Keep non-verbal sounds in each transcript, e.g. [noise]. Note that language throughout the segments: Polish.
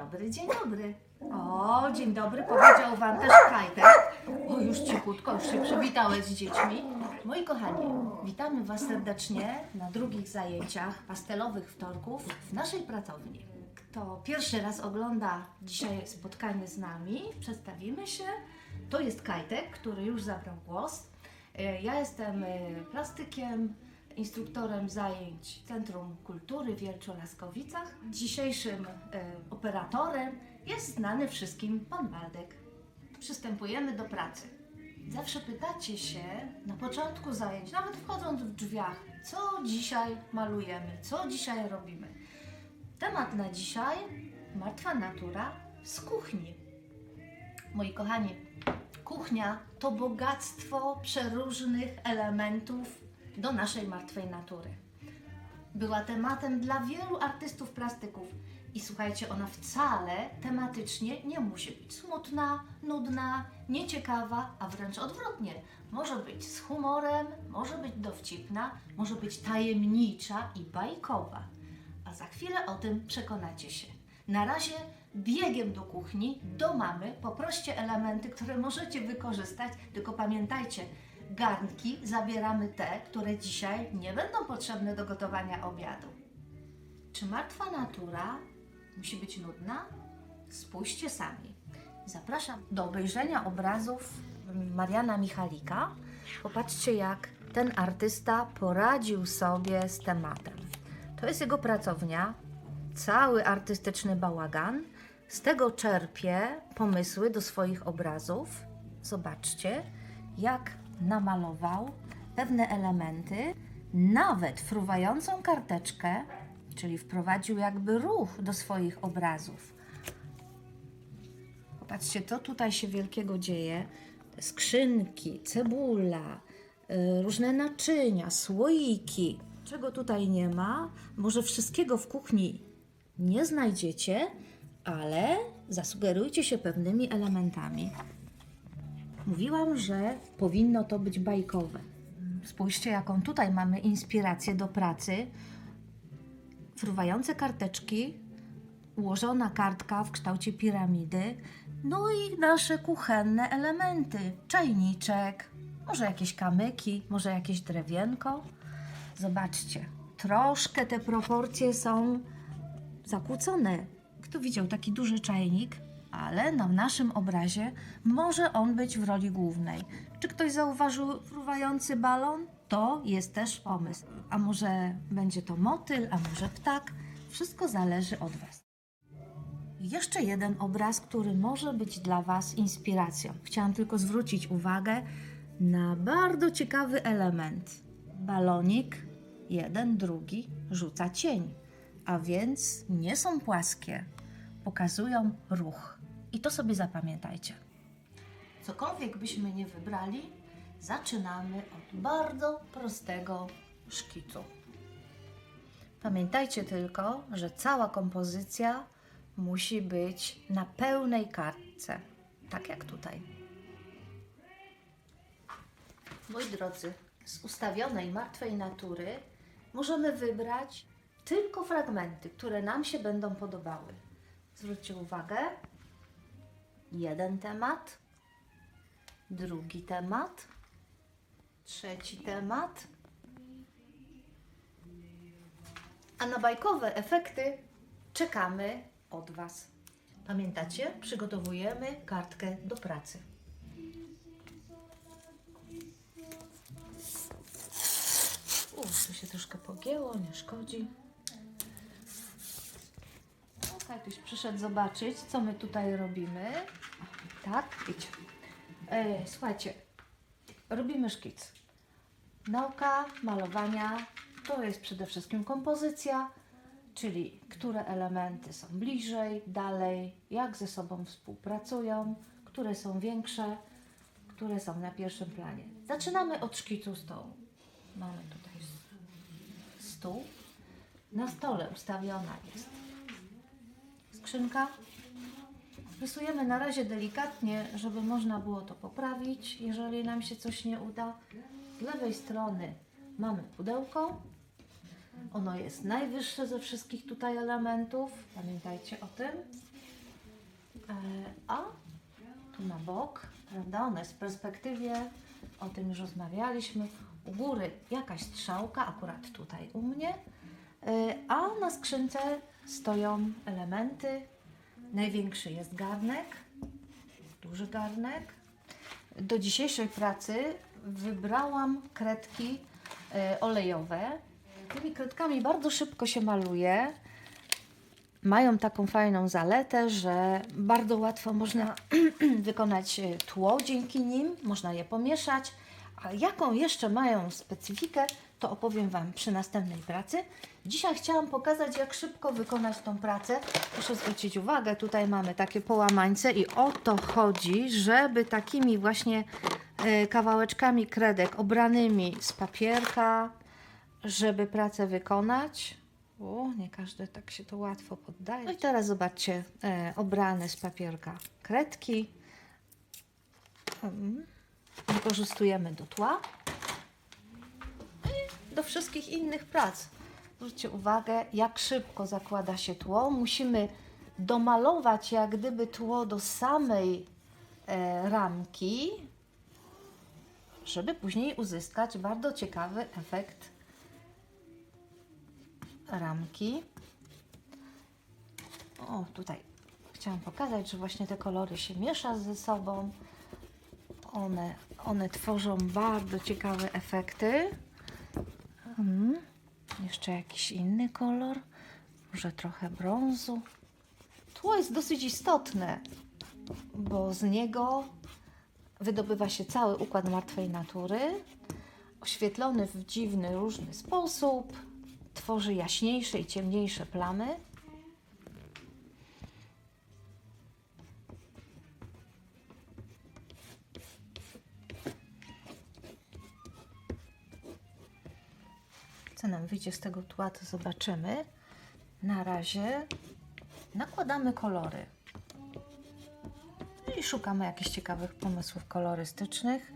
dobry, dzień dobry. O, dzień dobry, powiedział Wam też Kajtek. O, już cichutko, już się przywitałeś z dziećmi. Moi kochani, witamy Was serdecznie na drugich zajęciach pastelowych wtorków w naszej pracowni. Kto pierwszy raz ogląda dzisiaj spotkanie z nami, przedstawimy się. To jest Kajtek, który już zabrał głos. E, Ja jestem e, plastykiem, instruktorem zajęć Centrum Kultury w Wielczolaskowicach. Dzisiejszym e, operatorem jest znany wszystkim Pan Waldek. Przystępujemy do pracy. Zawsze pytacie się na początku zajęć, nawet wchodząc w drzwiach, co dzisiaj malujemy, co dzisiaj robimy. Temat na dzisiaj martwa natura z kuchni. Moi kochani, kuchnia to bogactwo przeróżnych elementów do naszej martwej natury. Była tematem dla wielu artystów plastyków. I słuchajcie, ona wcale tematycznie nie musi być smutna, nudna, nieciekawa, a wręcz odwrotnie. Może być z humorem, może być dowcipna, może być tajemnicza i bajkowa. A za chwilę o tym przekonacie się. Na razie biegiem do kuchni, do mamy, poproście elementy, które możecie wykorzystać, tylko pamiętajcie, garnki zabieramy te, które dzisiaj nie będą potrzebne do gotowania obiadu. Czy martwa natura musi być nudna? Spójrzcie sami. Zapraszam do obejrzenia obrazów Mariana Michalika. Popatrzcie, jak ten artysta poradził sobie z tematem. To jest jego pracownia, cały artystyczny bałagan. Z tego czerpie pomysły do swoich obrazów. Zobaczcie, jak namalował pewne elementy, nawet fruwającą karteczkę, czyli wprowadził jakby ruch do swoich obrazów. Popatrzcie, to tutaj się wielkiego dzieje. Skrzynki, cebula, y, różne naczynia, słoiki. Czego tutaj nie ma? Może wszystkiego w kuchni nie znajdziecie, ale zasugerujcie się pewnymi elementami. Mówiłam, że powinno to być bajkowe. Spójrzcie, jaką tutaj mamy inspirację do pracy. Fruwające karteczki, ułożona kartka w kształcie piramidy, no i nasze kuchenne elementy. Czajniczek, może jakieś kamyki, może jakieś drewienko. Zobaczcie, troszkę te proporcje są zakłócone. Kto widział taki duży czajnik? Ale na naszym obrazie może on być w roli głównej. Czy ktoś zauważył fruwający balon? To jest też pomysł. A może będzie to motyl, a może ptak? Wszystko zależy od Was. Jeszcze jeden obraz, który może być dla Was inspiracją. Chciałam tylko zwrócić uwagę na bardzo ciekawy element. Balonik, jeden, drugi, rzuca cień, a więc nie są płaskie, pokazują ruch. I to sobie zapamiętajcie. Cokolwiek byśmy nie wybrali, zaczynamy od bardzo prostego szkicu. Pamiętajcie tylko, że cała kompozycja musi być na pełnej kartce, tak jak tutaj. Moi drodzy, z ustawionej martwej natury możemy wybrać tylko fragmenty, które nam się będą podobały. Zwróćcie uwagę, jeden temat, drugi temat, trzeci temat. A na bajkowe efekty czekamy od Was. Pamiętacie? Przygotowujemy kartkę do pracy. U, tu się troszkę pogięło, nie szkodzi. Ktoś przyszedł zobaczyć, co my tutaj robimy. Tak, idź. E, słuchajcie, robimy szkic. Nauka malowania to jest przede wszystkim kompozycja, czyli które elementy są bliżej, dalej, jak ze sobą współpracują, które są większe, które są na pierwszym planie. Zaczynamy od szkicu stołu. Mamy tutaj stół. Na stole ustawiona jest skrzynka. Rysujemy na razie delikatnie, żeby można było to poprawić, jeżeli nam się coś nie uda. Z lewej strony mamy pudełko. Ono jest najwyższe ze wszystkich tutaj elementów. Pamiętajcie o tym. E, A tu na bok, prawda? One jest w perspektywie, o tym już rozmawialiśmy. U góry jakaś strzałka, akurat tutaj u mnie, E, a na skrzynce stoją elementy. Największy jest garnek, duży garnek. Do dzisiejszej pracy wybrałam kredki e, olejowe. Tymi kredkami bardzo szybko się maluje. Mają taką fajną zaletę, że bardzo łatwo można [clears throat] wykonać e, tło dzięki nim, można je pomieszać. A jaką jeszcze mają specyfikę, to opowiem Wam przy następnej pracy. Dzisiaj chciałam pokazać, jak szybko wykonać tą pracę. Proszę zwrócić uwagę, tutaj mamy takie połamańce i o to chodzi, żeby takimi właśnie e, kawałeczkami kredek obranymi z papierka, żeby pracę wykonać. O, nie każdy tak się to łatwo poddaje. No i teraz zobaczcie, e, obrane z papierka kredki. Mm. Wykorzystujemy do tła do wszystkich innych prac. Zwróćcie uwagę, jak szybko zakłada się tło. Musimy domalować jak gdyby tło do samej e, ramki, żeby później uzyskać bardzo ciekawy efekt ramki. O, tutaj chciałam pokazać, że właśnie te kolory się miesza ze sobą. One, one tworzą bardzo ciekawe efekty. Mhm. Jeszcze jakiś inny kolor, może trochę brązu. Tło jest dosyć istotne, bo z niego wydobywa się cały układ martwej natury, oświetlony w dziwny, różny sposób, tworzy jaśniejsze i ciemniejsze plamy. Co nam wyjdzie z tego tła, to zobaczymy. Na razie nakładamy kolory. I szukamy jakichś ciekawych pomysłów kolorystycznych.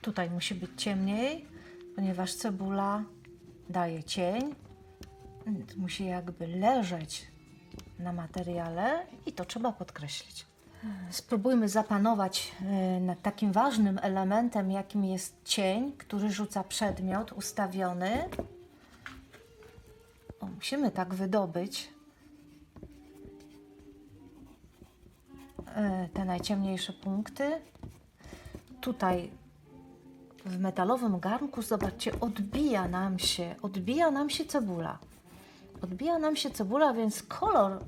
Tutaj musi być ciemniej, ponieważ cebula daje cień. Musi jakby leżeć na materiale i to trzeba podkreślić. Spróbujmy zapanować e, nad takim ważnym elementem, jakim jest cień, który rzuca przedmiot ustawiony. O, musimy tak wydobyć e, te najciemniejsze punkty. Tutaj w metalowym garnku, zobaczcie, odbija nam się, odbija nam się cebula. Odbija nam się cebula, więc kolor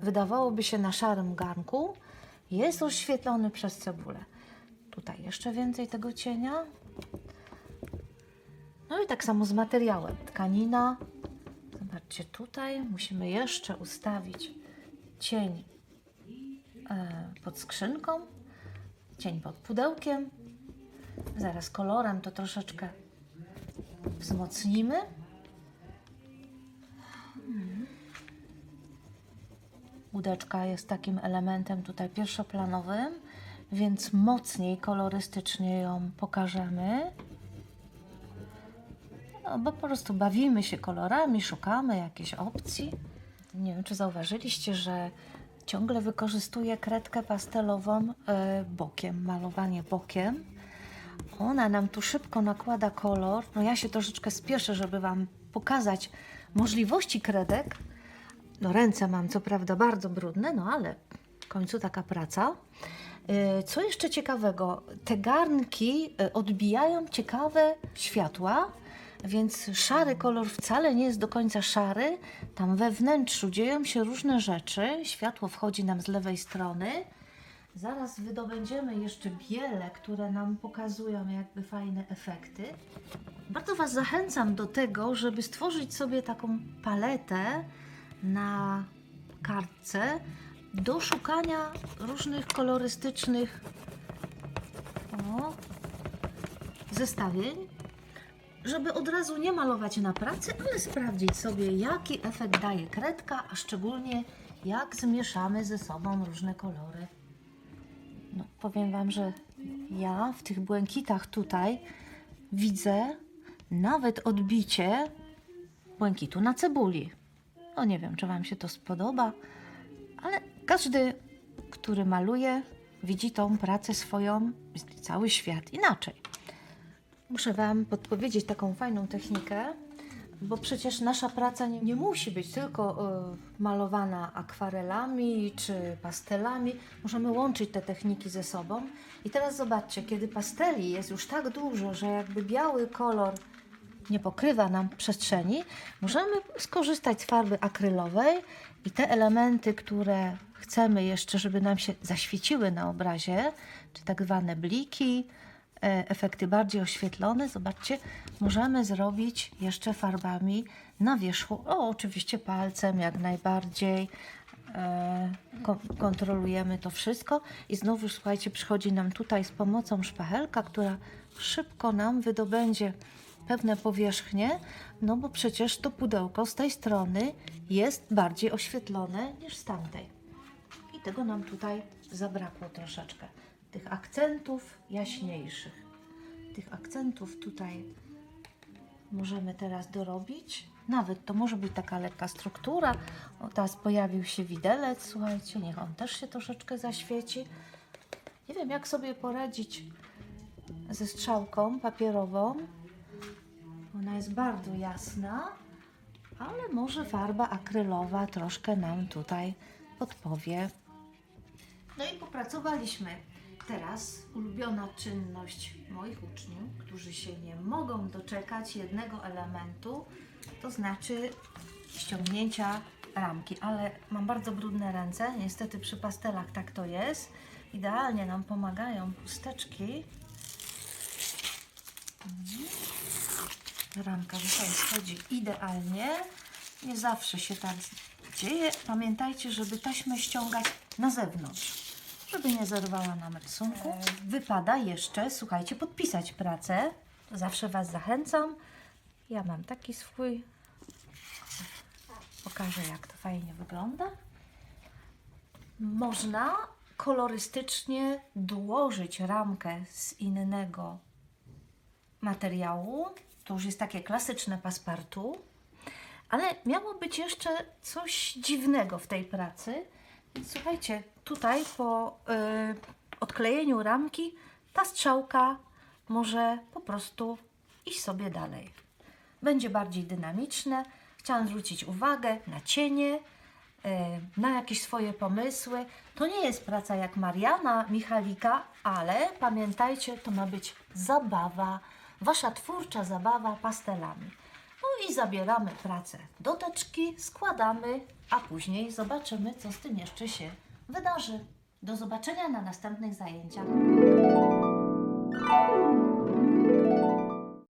wydawałoby się na szarym garnku jest oświetlony przez cebulę. Tutaj jeszcze więcej tego cienia. No i tak samo z materiałem. Tkanina. Zobaczcie, tutaj musimy jeszcze ustawić cień e, pod skrzynką, cień pod pudełkiem. Zaraz kolorem to troszeczkę wzmocnimy. Łódeczka jest takim elementem tutaj pierwszoplanowym, więc mocniej kolorystycznie ją pokażemy. No, bo po prostu bawimy się kolorami, szukamy jakiejś opcji. Nie wiem, czy zauważyliście, że ciągle wykorzystuję kredkę pastelową e, bokiem, malowanie bokiem. Ona nam tu szybko nakłada kolor. No ja się troszeczkę spieszę, żeby Wam pokazać możliwości kredek. No ręce mam co prawda bardzo brudne, no ale w końcu taka praca. Yy, Co jeszcze ciekawego, te garnki yy, odbijają ciekawe światła, więc szary kolor wcale nie jest do końca szary. Tam we wnętrzu dzieją się różne rzeczy. Światło wchodzi nam z lewej strony. Zaraz wydobędziemy jeszcze biele, które nam pokazują jakby fajne efekty. Bardzo Was zachęcam do tego, żeby stworzyć sobie taką paletę na kartce do szukania różnych kolorystycznych o, zestawień, żeby od razu nie malować na pracy, ale sprawdzić sobie, jaki efekt daje kredka, a szczególnie jak zmieszamy ze sobą różne kolory. No, powiem Wam, że ja w tych błękitach tutaj widzę nawet odbicie błękitu na cebuli. No nie wiem, czy Wam się to spodoba, ale każdy, który maluje, widzi tą pracę swoją, cały świat inaczej. Muszę Wam podpowiedzieć taką fajną technikę, bo przecież nasza praca nie, nie musi być tylko e, malowana akwarelami czy pastelami. Możemy łączyć te techniki ze sobą. I teraz zobaczcie, kiedy pasteli jest już tak dużo, że jakby biały kolor nie pokrywa nam przestrzeni, możemy skorzystać z farby akrylowej i te elementy, które chcemy jeszcze, żeby nam się zaświeciły na obrazie, czy tak zwane bliki, e, efekty bardziej oświetlone, zobaczcie, możemy zrobić jeszcze farbami na wierzchu, o oczywiście palcem jak najbardziej, e, ko- kontrolujemy to wszystko. I znowu słuchajcie, przychodzi nam tutaj z pomocą szpachelka, która szybko nam wydobędzie pewne powierzchnie, no bo przecież to pudełko z tej strony jest bardziej oświetlone niż z tamtej. I tego nam tutaj zabrakło troszeczkę. Tych akcentów jaśniejszych. Tych akcentów tutaj możemy teraz dorobić. Nawet to może być taka lekka struktura. O, teraz pojawił się widelec, słuchajcie, niech on też się troszeczkę zaświeci. Nie wiem, jak sobie poradzić ze strzałką papierową. Ona jest bardzo jasna, ale może farba akrylowa troszkę nam tutaj podpowie. No i popracowaliśmy. Teraz ulubiona czynność moich uczniów, którzy się nie mogą doczekać jednego elementu, to znaczy ściągnięcia ramki. Ale mam bardzo brudne ręce, niestety przy pastelach tak to jest. Idealnie nam pomagają chusteczki. Ramka tutaj schodzi idealnie. Nie zawsze się tak dzieje. Pamiętajcie, żeby taśmę ściągać na zewnątrz, żeby nie zerwała nam rysunku. Wypada jeszcze, słuchajcie, podpisać pracę. Zawsze Was zachęcam. Ja mam taki swój. Pokażę, jak to fajnie wygląda. Można kolorystycznie dołożyć ramkę z innego materiału. To już jest takie klasyczne paspartu. Ale miało być jeszcze coś dziwnego w tej pracy. Więc słuchajcie, tutaj po y, odklejeniu ramki ta strzałka może po prostu iść sobie dalej. Będzie bardziej dynamiczne. Chciałam zwrócić uwagę na cienie, y, na jakieś swoje pomysły. To nie jest praca jak Mariana Michalika, ale pamiętajcie, to ma być zabawa, wasza twórcza zabawa pastelami. No i zabieramy pracę do teczki, składamy, a później zobaczymy, co z tym jeszcze się wydarzy. Do zobaczenia na następnych zajęciach.